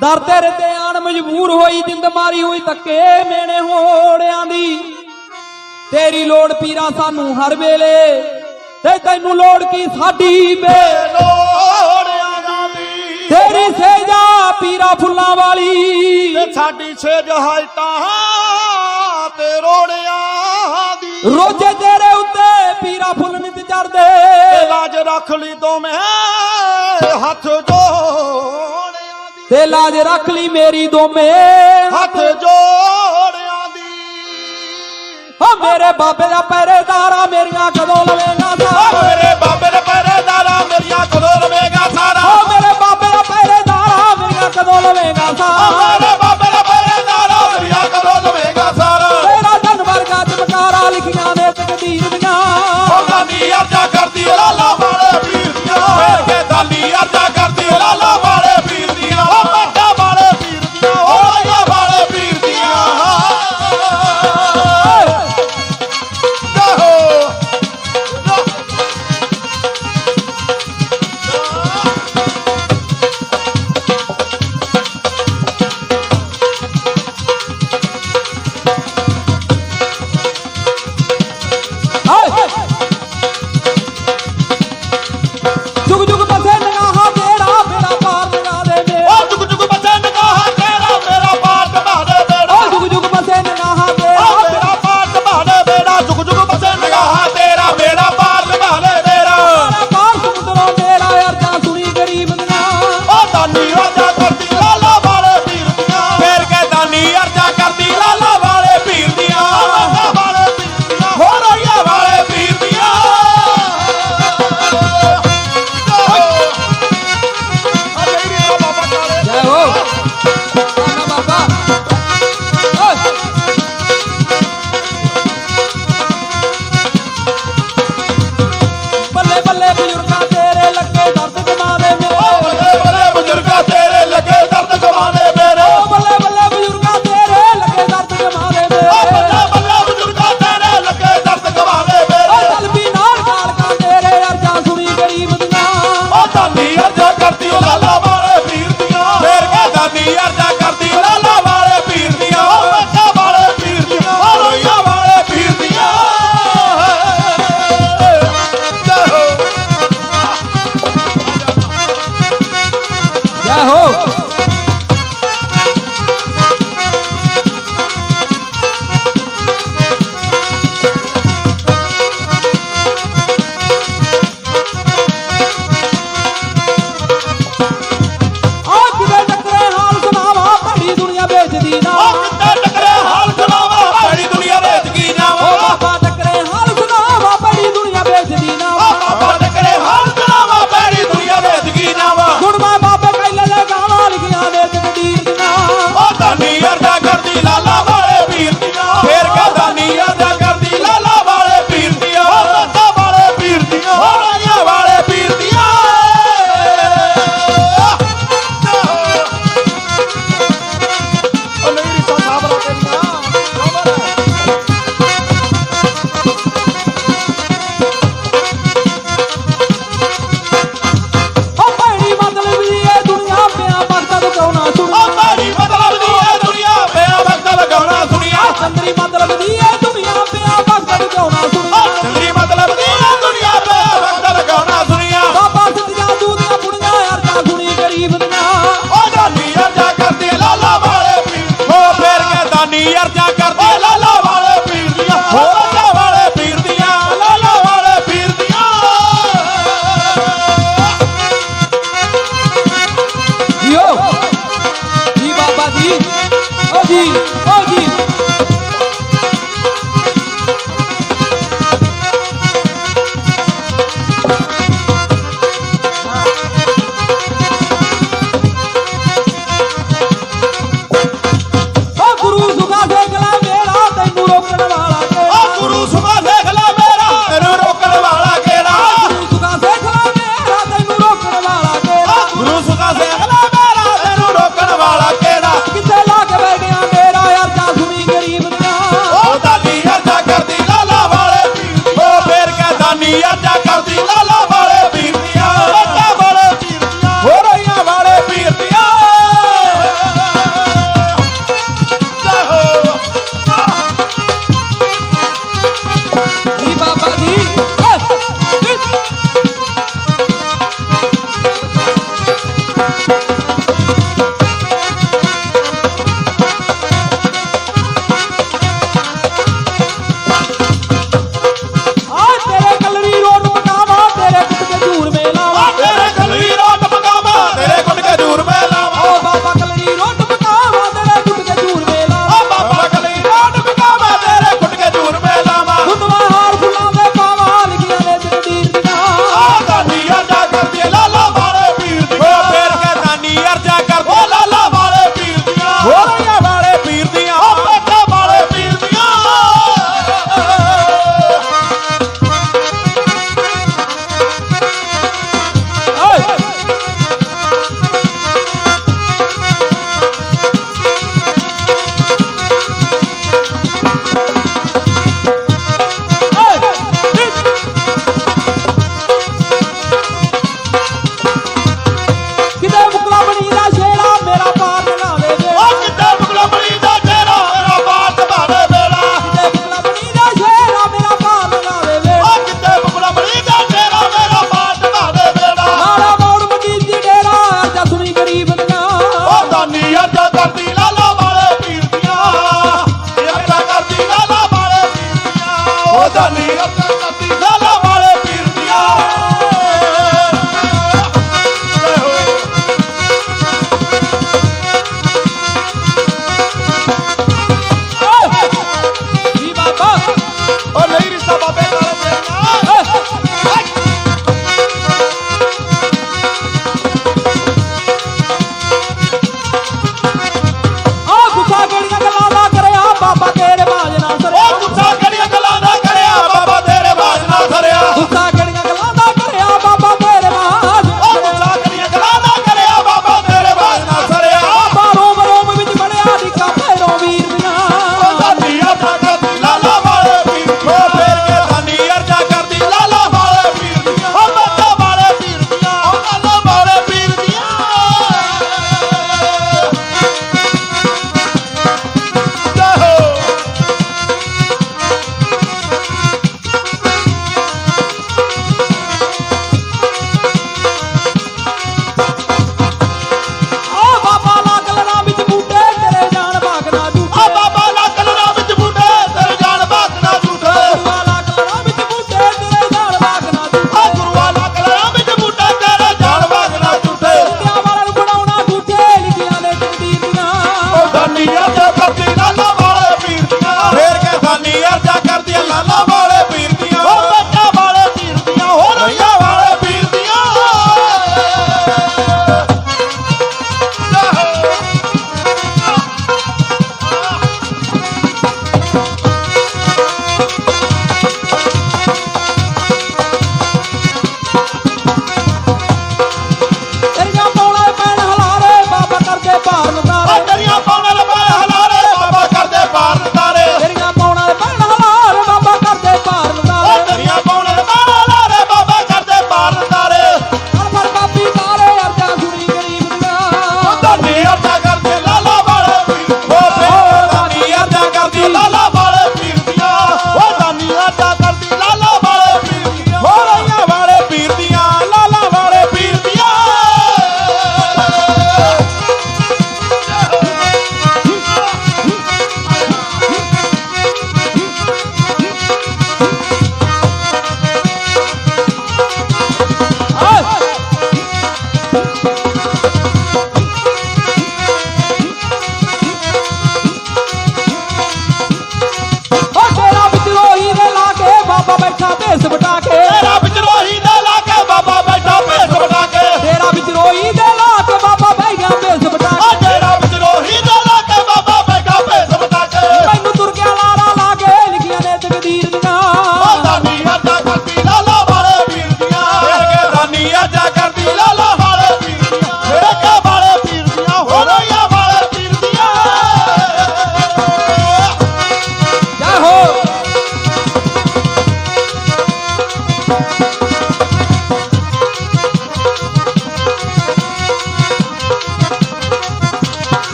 ਦਰ ਤੇ ਰਤੇ ਆਣ ਮਜਬੂਰ ਹੋਈ ਜਿੰਦ ਮਾਰੀ ਹੋਈ ਤੱਕੇ ਮੇਣੇ ਹੋੜਿਆਂ ਦੀ। ਤੇਰੀ ਲੋੜ ਪੀਰਾ ਸਾਨੂੰ ਹਰ ਵੇਲੇ ਤੇ ਤੈਨੂੰ ਲੋੜ ਕੀ ਸਾਡੀ ਬੇਲੋੜਿਆਂ ਦੀ ਤੇਰੀ ਸੇਜਾ ਪੀਰਾ ਫੁੱਲਾਂ ਵਾਲੀ। ਤੇ ਸਾਡੀ ਸੇਜ ਹਾਇਤਾ ਤੇ ਰੋੜਿਆਂ ਦੀ। ਰੋਜੇ ਤੇਰੇ ਉੱਤੇ ਪੀਰਾ ਫੁੱਲ ਨਿਤ ਚੜਦੇ ਲਾਜ ਰੱਖ ਲਈ ਤੋਂ ਮੈਂ ਹੱਥ ਜੋੜ। ਤੇ ਲਾਜ ਰੱਖ ਲਈ ਮੇਰੀ ਦੋਵੇਂ। ਹੱਥ ਜੋੜਿਆਂ ਦੀ। ਹਾਂ ਮੇਰੇ ਬਾਬੇ ਦਾ ਪਹਿਰੇਦਾਰਾ ਮੇਰੀਆਂ ਕਦੋਂ ਲਵੇਂਗਾ ਸਾ ਮੇਰੇ ਬਾਬੇ Yacarta. ¡Oh!